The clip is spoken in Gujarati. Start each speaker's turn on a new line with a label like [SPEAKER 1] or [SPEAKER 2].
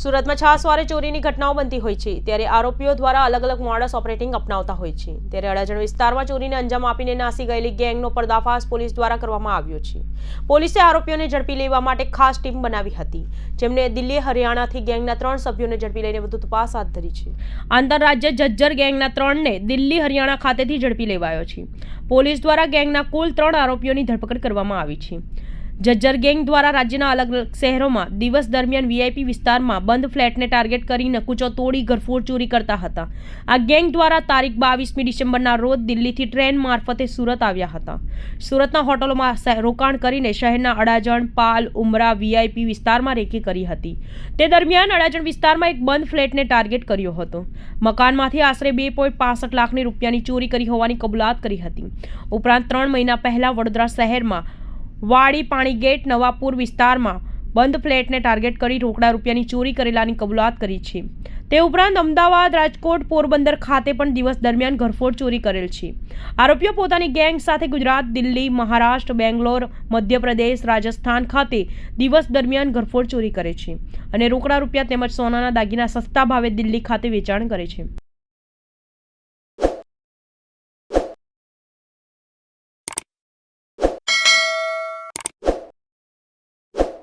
[SPEAKER 1] સુરતમાં છાસવારે ચોરીની ઘટનાઓ બનતી હોય છે, ત્યારે આરોપીઓ દ્વારા અલગ અલગ મોડસ ઓપરેટિંગ અપનાવતા હોય છે. ત્યારે અડાજણ વિસ્તારમાં ચોરીને અંજામ આપીને નાસી ગયેલી ગેંગનો પર્દાફાશ પોલીસ દ્વારા કરવામાં આવ્યો છે. પોલીસે આરોપીઓને ઝડપી લેવા માટે ખાસ ટીમ બનાવી હતી, જેમને દિલ્હી, હરિયાણાથી ગેંગના ત્રણ સભ્યોને ઝડપી લઈને વધુ તપાસ હાથ ધરી છે. આંતરરાજ્ય જજ્જર ગેંગના ત્રણને દિલ્હી, હરિયાણા ખાતેથી ઝડપી લેવાયો છે. પોલીસ દ્વારા ગેંગના કુલ ત્રણ આરોપીઓની ધરપકડ કરવામાં આવી છે. જજ્જર ગેંગ દ્વારા રાજ્યના અલગ અલગ શહેરોમાં દિવસ દરમિયાન વીઆઈપી વિસ્તારમાં બંધ ફ્લેટને ટાર્ગેટ કરી નકુચો તોડી ઘરફોડ ચોરી કરતા હતા. આ ગેંગ દ્વારા તારીખ બાવીસમી ડિસેમ્બરના રોજ દિલ્હીથી ટ્રેન મારફતે સુરત આવ્યા હતા. સુરતના હોટલોમાં રોકાણ કરીને શહેરના અડાજણ, પાલ, ઉમરા વીઆઈપી વિસ્તારમાં રેકી કરી હતી. તે દરમિયાન અડાજણ વિસ્તારમાં એક બંધ ફ્લેટને ટાર્ગેટ કર્યો હતો. મકાનમાંથી આશરે બે પોઈન્ટ પાસઠ લાખની રૂપિયાની ચોરી કરી હોવાની કબૂલાત કરી હતી. ઉપરાંત ત્રણ મહિના પહેલા વડોદરા શહેરમાં વાડી પાણીગેટ નવાપુર વિસ્તારમાં બંધ ફ્લેટને ટાર્ગેટ કરી રોકડા રૂપિયાની ચોરી કરેલાની કબૂલાત કરી છે. તે ઉપરાંત અમદાવાદ, રાજકોટ, પોરબંદર ખાતે પણ દિવસ દરમિયાન ઘરફોડ ચોરી કરેલ છે. આરોપીઓ પોતાની ગેંગ સાથે ગુજરાત, દિલ્હી, મહારાષ્ટ્ર, બેંગ્લોર, મધ્યપ્રદેશ, રાજસ્થાન ખાતે દિવસ દરમિયાન ઘરફોડ ચોરી કરે છે અને રોકડા રૂપિયા તેમજ સોનાના દાગીના સસ્તા ભાવે દિલ્હી ખાતે વેચાણ કરે છે.